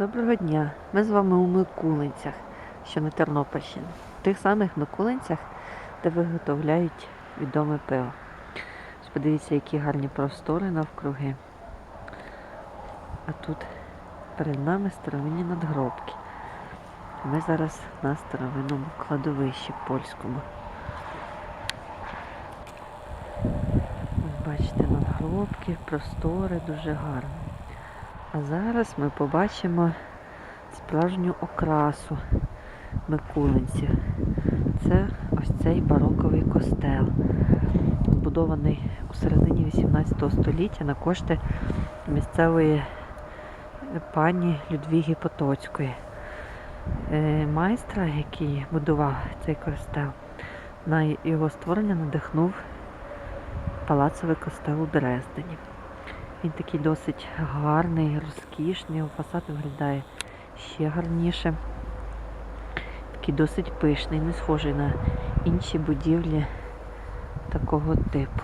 Доброго дня! Ми з вами у Микулинцях, що на Тернопільщині. В тих самих Микулинцях, де виготовляють відоме пиво. Подивіться, які гарні простори навкруги. А тут перед нами старовинні надгробки. Ми зараз на старовинному кладовищі польському. Бачите, надгробки, простори дуже гарні. А зараз ми побачимо справжню окрасу Микулинців. Це ось цей бароковий костел, збудований у середині 18 століття на кошти місцевої пані Людвіги Потоцької. Е, Майстра, який будував цей костел, на його створення надихнув палацовий костел у Дрездені. Він такий досить гарний, розкішний, фасад виглядає ще гарніше. Такий досить пишний, не схожий на інші будівлі такого типу.